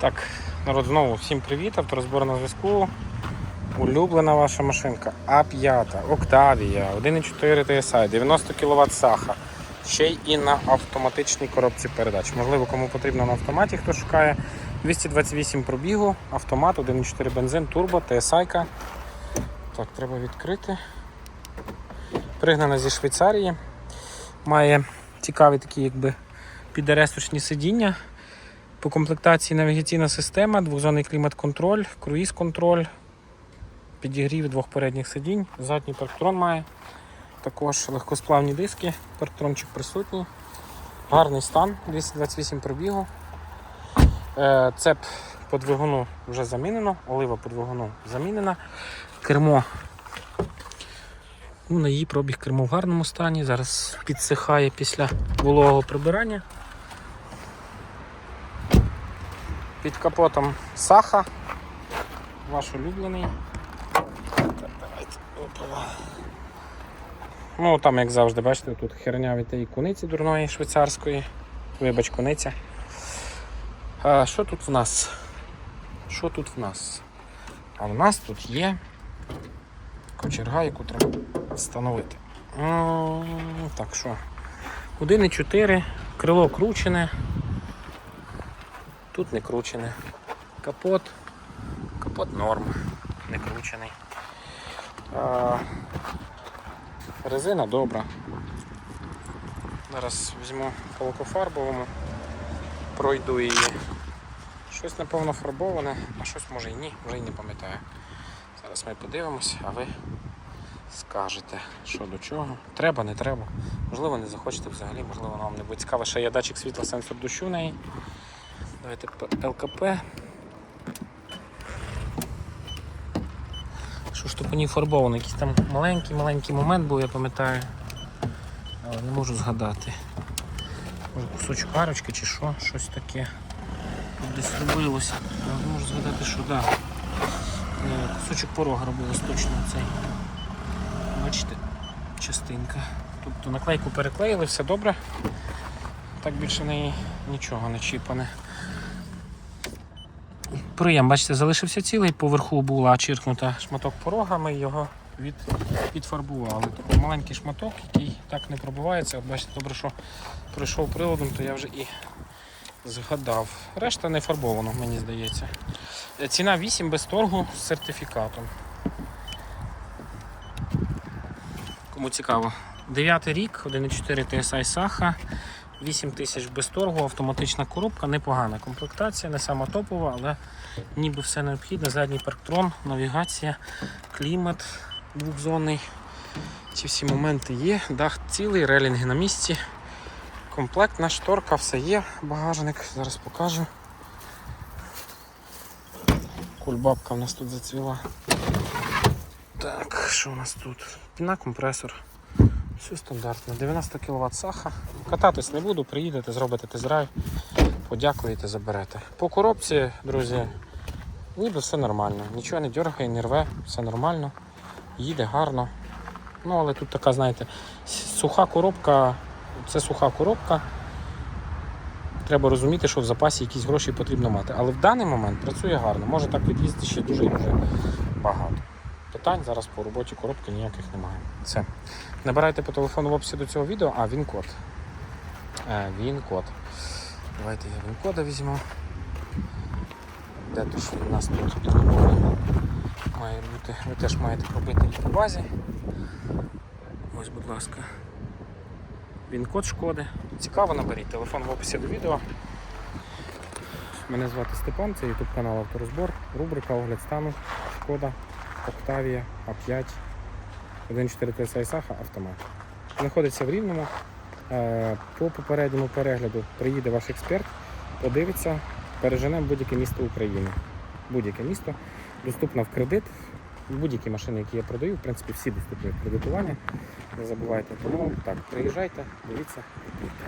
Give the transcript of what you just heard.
Так, народ, знову всім привіт, авторозбор на зв'язку. Улюблена ваша машинка А5, Octavia, 1,4 TSI, 90 кВт саха. Ще й на автоматичній коробці передач. Можливо, кому потрібно на автоматі, хто шукає. 228 пробігу, автомат, 1,4 бензин, турбо, TSI. Так, треба відкрити. Пригнана зі Швейцарії. Має цікаві такі, якби підаресочні сидіння. По комплектації навігаційна система, двохзонний клімат-контроль, круїз-контроль, підігрів двох передніх сидінь, задній парктрон має. Також легкосплавні диски, парктрончик присутній. Гарний стан, 228 пробігу. Е, Цеп по двигуну вже замінено, олива по двигуну замінена. Кермо. Ну, на її пробіг кермо в гарному стані. Зараз підсихає після вологого прибирання. Під капотом Саха. Ваш улюблений. Ну, там, як завжди, бачите, тут херня від тієї куниці дурної швейцарської. Вибач, куниця. А, що тут в нас? Що тут в нас? А в нас тут є кочерга, яку треба встановити. Так що, 1,4, крило кручене. Тут не кручене. Капот. Капот норм, не кручений. А, резина добра. Зараз візьму по лакофарбовому, пройду її. Щось напевно фарбоване, а щось може і ні, вже й не пам'ятаю. Зараз ми подивимось, а ви скажете, що до чого. Треба, не треба. Можливо, не захочете взагалі, можливо, вам не буде цікаво. Ще є датчик світла, сенсор дощу в неї. Давайте ЛКП. Що ж то по ній? Якийсь там маленький-маленький момент був, я пам'ятаю. Але не можу згадати. Може кусочок арочки чи що, щось таке. Тут Десь робилося. Не можу згадати, що да. Е, Кусочок порога робилось точно цей. Бачите, частинка. Тобто наклейку переклеїли, все добре. Так більше неї нічого не чіпане. Приєм, бачите, залишився цілий, поверху була чиркнута шматок порога, ми його від, відфарбували. Такий маленький шматок, який так не пробивається. От бачите, добре, що пройшов приладом, то я вже і згадав. Решта не фарбовано, мені здається. Е, Ціна 8 без торгу з сертифікатом. Кому цікаво. 9 рік, 1,4 TSI Саха, 8 тисяч без торгу, автоматична коробка, непогана комплектація, не сама топова, але ніби все необхідне. Задній парктрон, навігація, клімат двохзонний. Ці всі моменти є. Дах цілий, релінги на місці. Комплектна шторка, все є, багажник, зараз покажу. Кульбабка в нас тут зацвіла. Так, що у нас тут? Піна компресор. Все стандартно. 90 кВт саха. Кататись не буду, приїдете, зробите тест-драйв, подякуєте, заберете. По коробці, друзі, ніби все нормально. Нічого не дергає, не рве, все нормально. Їде гарно. Ну, але тут така, знаєте, суха коробка, це суха коробка. Треба розуміти, що в запасі якісь гроші потрібно мати. Але в даний момент працює гарно. Може так від'їздити ще дуже і дуже багато. Питань зараз по роботі коробки ніяких немає. Все. Набирайте по телефону в описі до цього відео, а він код. Е, він код. Давайте я він кода візьму. Де то він у нас тут? Має бути. Ви теж маєте пробити її по базі. Ось, будь ласка. Він код шкоди. Цікаво, наберіть телефон в описі до відео. Мене звати Степан, це YouTube канал Авторозбор, рубрика Огляд стану, шкода, Octavia, А5, 1.4 TSI Саха, автомат. Знаходиться в Рівному. Е, По попередньому перегляду приїде ваш експерт, подивиться, переженемо будь-яке місто України. Будь-яке місто доступно в кредит. Будь-які машини, які я продаю, в принципі, всі доступні в кредитування. Не забувайте. Тому так, приїжджайте, дивіться, купуйте.